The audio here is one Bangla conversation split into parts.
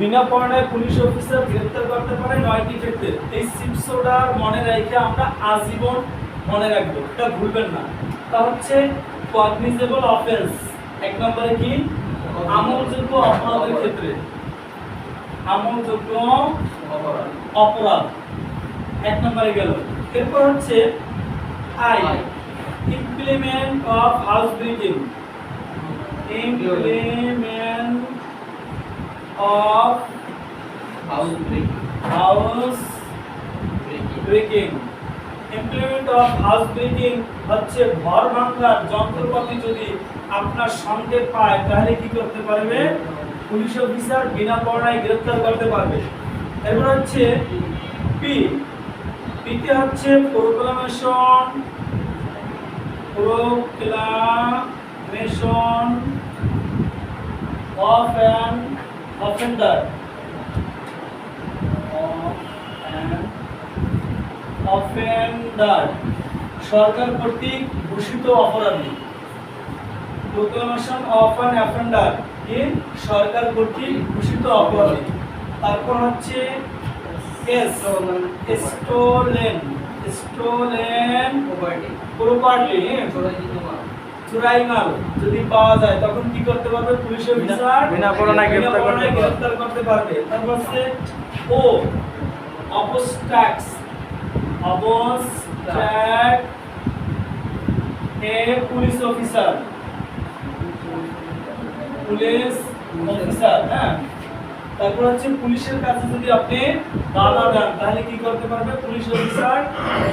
বিনা পরনায় পুলিশ অফিসার গ্রেপ্তার করতে পারে নয়টি ক্ষেত্রে। এই সিপসোডার মনে রেখে আমরা আজীবন মনে রাখব এটা ভুলবেন না। তা হচ্ছে কগনিজেবল অফেন্স এক নম্বরে কি? আমলযোগ্য অপরাধের ক্ষেত্রে। আমলযোগ্য অপরাধ। এক নম্বরে গেল। এরপর হচ্ছে I. Implement of house bridging implement house break house breaking breaking implement of house breaking হচ্ছে ঘর ভাঙার যন্ত্রপাতি যদি আপনার সঙ্গে পায়, তাহলে কি করতে পারবে? পুলিশ অফিসার বিনা পড়ায় গ্রেফতার করতে পারবে। এরপর হচ্ছে পি পিতে হচ্ছে proclamation proclamation of an offender of offender সরকার কর্তৃক ঘোষিত অপরাধী। প্রোক্লামেশন অফ অ্যান অফেন্ডার কি সরকার কর্তৃক ঘোষিত অপরাধী। তারপর হচ্ছে S stolen stolen property property চোরাইকৃত মাল চুরাই মাল যদি পাওয়া যায় তখন কি করতে পারবে? পুলিশ অফিসার বিনা পরোয়ানায় গ্রেফতার করতে পারবে। তারপর হচ্ছে O obstacles obstacle a police officer. Police officer হ্যাঁ? তারপর হচ্ছে পুলিশের কাছে যদি আপনি বাধা দেন তাহলে কি করতে পারবে? পুলিশ অফিসার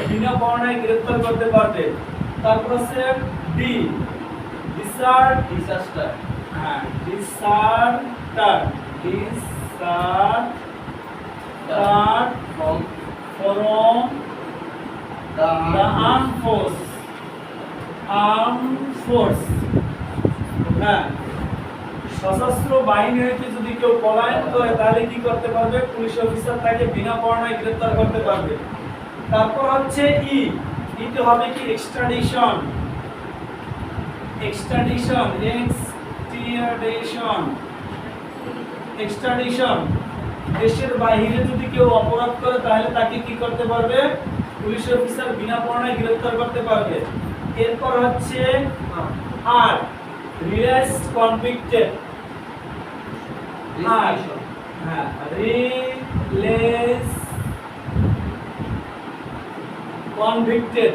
বিনা বর্ণায় গ্রেফতার করতে পারবে। তারপর হচ্ছে ডি ডিসার্ট ডিসাস্টার হ্যাঁ deserter deserter from from the armed force. armed force. হ্যাঁ সশস্ত্র বাহিনী হইতে যদি কেউ পলায়ন করে তাহলে কি করতে পারবে? পুলিশ অফিসার তাকে বিনা পরোয়ানায় গ্রেফতার করতে পারবে। তারপর হচ্ছে ই ইতে হবে কি? এক্সট্রাডিশন এক্সট্রাডিশন এক্সট্রাডিশন এক্সট্রাডিশন দেশের বাইরে যদি কেউ অপরাধ করে, তাহলে তাকে কি করতে পারবে? পুলিশ অফিসার বিনা পরোয়ানায় গ্রেফতার করতে পারবে। এরপর হচ্ছে, আর রিলেস কনভিক্টেড হ্যাঁ release convicted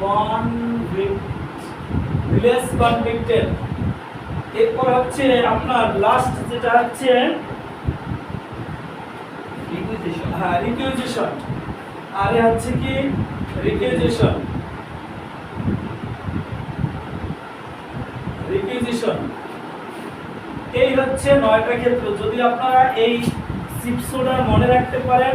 convict release convicted এরপর হচ্ছে আপনার লাস্ট যেটা হচ্ছে রিকুইজিশন হ্যাঁ রিকিউজিশন আরে হচ্ছে কি? রিকিউজিশন রিকিউজিশন এই হচ্ছে নয়টা ক্ষেত্র। যদি আপনারা এই সিপসোডা মনে রাখতে পারেন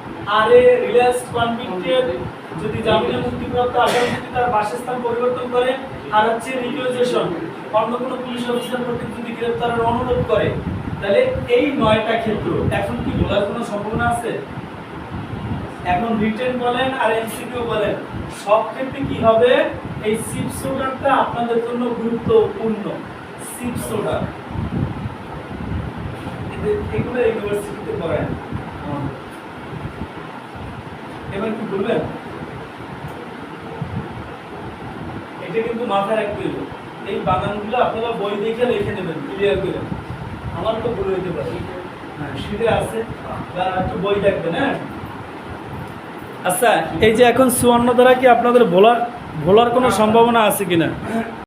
আর কনভিক্টেড যদি জামিনে মুক্তিপ্রাপ্ত তার বাসস্থান পরিবর্তন করে, আর হচ্ছে অন্য কোনো পুলিশ অফিসার কর্তৃক যদি গ্রেফতারের অনুরোধ করে, তাহলে এই নয়টা ক্ষেত্র, এখন কি বলার কোনো সম্ভাবনা আছে? এখন রিটেন বলেন আর এমসিকিউ বলেন, সব ক্ষেত্রে কি হবে? এই সিপ সোডারটা আপনাদের জন্য গুরুত্বপূর্ণ সিপ সোডার এগুলো ইউনিভার্সিটিতে এবার কি বলবেন এটা কিন্তু মাথায় রাখতে হবে। এই বাগানগুলো আপনারা বই দেখে লিখে নেবেন ক্লিয়ার করে। আমার তো ভুল হইতে পারে। হ্যাঁ সিটে আছে। একটু বই দেখবেন হ্যাঁ? আচ্ছা এই যে এখন চুয়ান্ন দ্বারা কি আপনাদের ভোলার ভোলার কোনো সম্ভাবনা আছে কিনা?